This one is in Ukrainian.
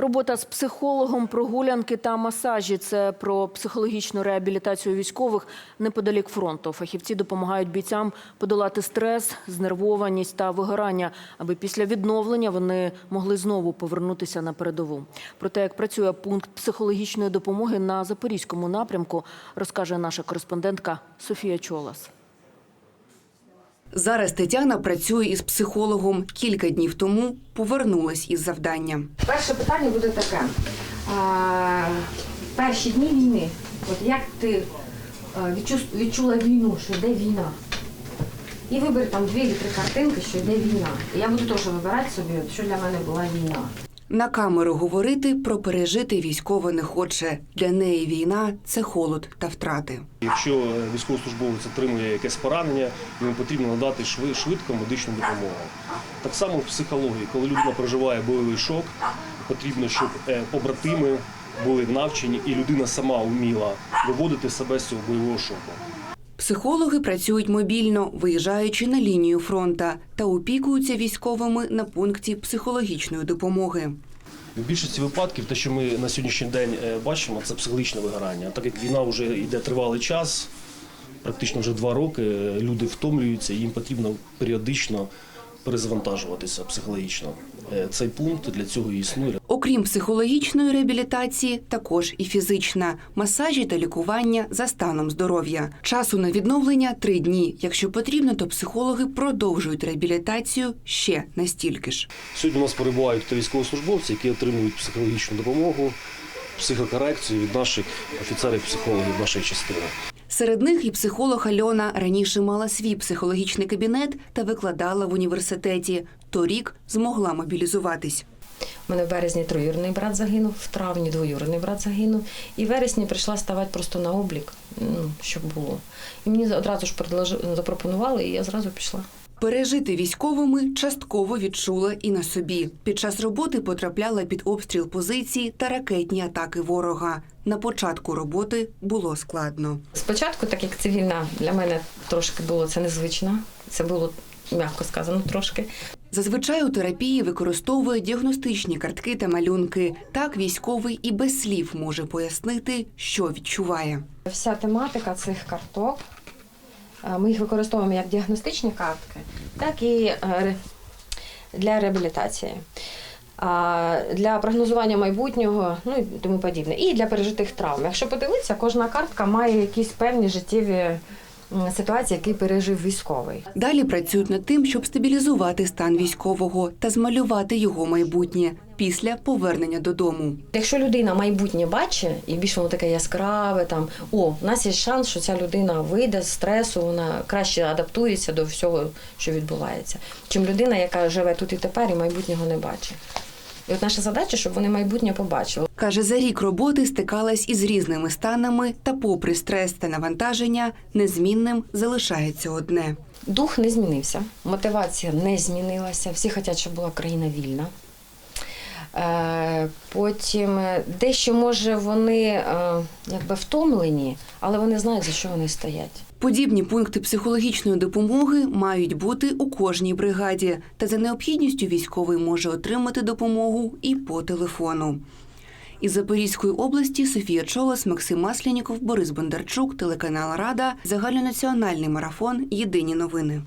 Робота з психологом, прогулянки та масажі це про психологічну реабілітацію військових неподалік фронту. Фахівці допомагають бійцям подолати стрес, знервованість та вигорання, аби після відновлення вони могли знову повернутися на передову. Про те, як працює пункт психологічної допомоги на запорізькому напрямку, розкаже наша кореспондентка Софія Чолас. Зараз Тетяна працює із психологом. Кілька днів тому повернулась із завдання. Перше питання буде таке. Перші дні війни. От як ти відчула війну, що йде війна? І вибери там дві чи три картинки, що йде війна. І я буду теж вибирати собі, що для мене була війна. На камеру говорити про пережити військово не хоче. Для неї війна це холод та втрати. Якщо військовослужбовець отримує якесь поранення, йому потрібно надати шви- швидко медичну допомогу. Так само в психології, коли людина проживає бойовий шок, потрібно, щоб е, побратими були навчені і людина сама вміла виводити себе з цього бойового шоку. Психологи працюють мобільно, виїжджаючи на лінію фронта та опікуються військовими на пункті психологічної допомоги. В більшості випадків те, що ми на сьогоднішній день е, бачимо, це психологічне вигорання. Так як війна вже йде тривалий час, практично вже два роки, е, люди втомлюються, їм потрібно періодично перезавантажуватися психологічно. Е, Цей пункт для цього існує. Окрім психологічної реабілітації, також і фізична масажі та лікування за станом здоров'я. Часу на відновлення три дні. Якщо потрібно, то психологи продовжують реабілітацію ще настільки ж. Сьогодні у нас перебувають та військовослужбовці, які отримують психологічну допомогу, психокорекцію від наших офіцерів-психологів нашої частини. Серед них і психолог Альона раніше мала свій психологічний кабінет та викладала в університеті. Торік змогла мобілізуватись. У мене в березні троюрний брат загинув, в травні двоюрний брат загинув. І в вересні прийшла ставати просто на облік, ну, щоб було. І мені одразу ж запропонували, і я зразу пішла. Пережити військовими частково відчула і на собі. Під час роботи потрапляла під обстріл позицій та ракетні атаки ворога. На початку роботи було складно. Спочатку, так як цивільна, для мене трошки було це незвично. Це було, м'яко сказано, трошки. Зазвичай у терапії використовує діагностичні картки та малюнки. Так військовий і без слів може пояснити, що відчуває. Вся тематика цих карток. е, Ми їх використовуємо як діагностичні картки, так і е, для реабілітації, для прогнозування майбутнього, ну і тому подібне, і для пережитих травм. Якщо подивитися, кожна картка має якісь певні життєві ситуації, які пережив військовий. Далі працюють над тим, щоб стабілізувати стан військового та змалювати його майбутнє після повернення додому. Якщо людина майбутнє бачить і більш воно таке яскраве, там о, у нас є шанс, що ця людина вийде з стресу, вона краще адаптується до всього, що відбувається, чим людина, яка живе тут і тепер, і майбутнього не бачить. І от наша задача, щоб вони майбутнє побачили. Каже, за рік роботи стикалась із різними станами, та, попри стрес та навантаження, незмінним залишається одне. Дух не змінився, мотивація не змінилася. Всі хочуть, щоб була країна вільна. Е, Потім е, дещо, може, вони е, якби втомлені, але вони знають, за що вони стоять. Подібні пункти психологічної допомоги мають бути у кожній бригаді, та за необхідністю військовий може отримати допомогу і по телефону. Із Запорізької області Софія Чолос, Максим Масляніков, Борис Бондарчук, телеканал Рада, загальнонаціональний марафон. Єдині новини.